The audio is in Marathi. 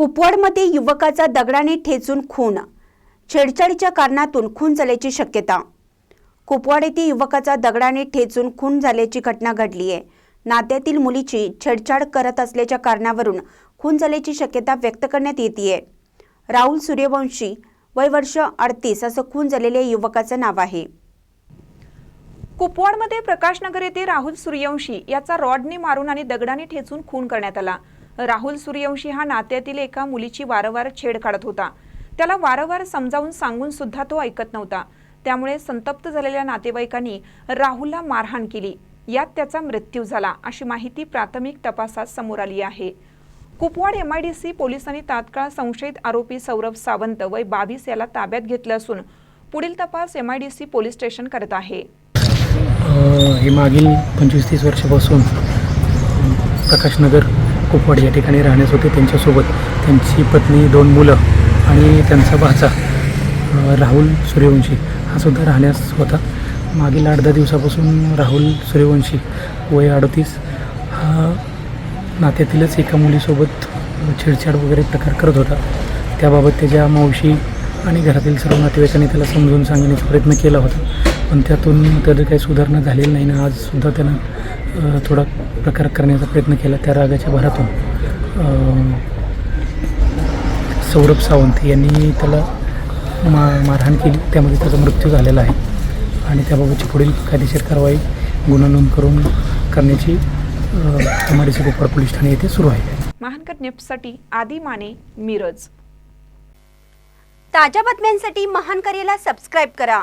कुपवाडमध्ये युवकाचा दगडाने ठेचून खून. छेडछाडीच्या कारणातून खून झाल्याची शक्यता. कुपवाड येथे युवकाचा दगडाने ठेचून खून झाल्याची घटना घडली आहे. नात्यातील मुलीची छेडछाड करत असल्याच्या कारणावरून खून झाल्याची शक्यता व्यक्त करण्यात येते राहुल सूर्यवंशी वय वर्ष अडतीस असं खून झालेल्या युवकाचं नाव आहे. कुपवाडमध्ये प्रकाशनगर येथे राहुल सूर्यवंशी याचा रॉडने मारून आणि दगडाने ठेचून खून करण्यात आला. राहुल सूर्यवंशी हा नात्यातील एका मुलीची वारंवार छेड काढत होता. त्याला वारंवार समजावून सांगून सुद्धा तो ऐकत नव्हता. त्यामुळे संतप्त झालेल्या नातेवाईकांनी राहुलला मारहाण केली. यात त्याचा मृत्यू झाला अशी माहिती प्राथमिक तपासात समोर आली आहे. Kupwad M I D C पोलिसांनी तात्काळ संशयित आरोपी सौरभ सावंत वय बावीस याला ताब्यात घेतलं असून पुढील तपास M I D C police station करत आहे. हे मागील पंचवीस तीस वर्षापासून प्रकाशनगर कुपवाड या ठिकाणी राहण्यास होते. त्यांच्यासोबत त्यांची पत्नी दोन मुलं आणि त्यांचा भाचा राहुल सूर्यवंशी हा सुद्धा राहण्यास होता. मागील आठ दहा दिवसापासून राहुल सूर्यवंशी वय अडतीस. हा नात्यातीलच एका मुलीसोबत छेडछाड वगैरे प्रकार करत होता. त्याबाबत त्याच्या मावशी आणि घरातील सर्व नातेवाईकांनी त्याला समजून सांगण्याचा प्रयत्न केला होता. पण त्यातून त्याचं काही सुधारणा झालेली नाही ना आजसुद्धा त्यानं थोडा प्रकार करण्याचा प्रयत्न केला त्या रागाच्या भरातून. सौरभ सावंत यांनी त्याला मा मारहाण केली. त्यामध्ये त्याचा मृत्यू झालेला आहे. आणि त्याबाबतची पुढील कायदेशीर कारवाई गुन्हा नोंद करून करण्याची M I D C Kopwad police Thane येथे सुरू आहे. महानकर नेप्टसाठी आदी माने मिरज. ताज्या बातम्यांसाठी महान करेला सबस्क्राईब करा.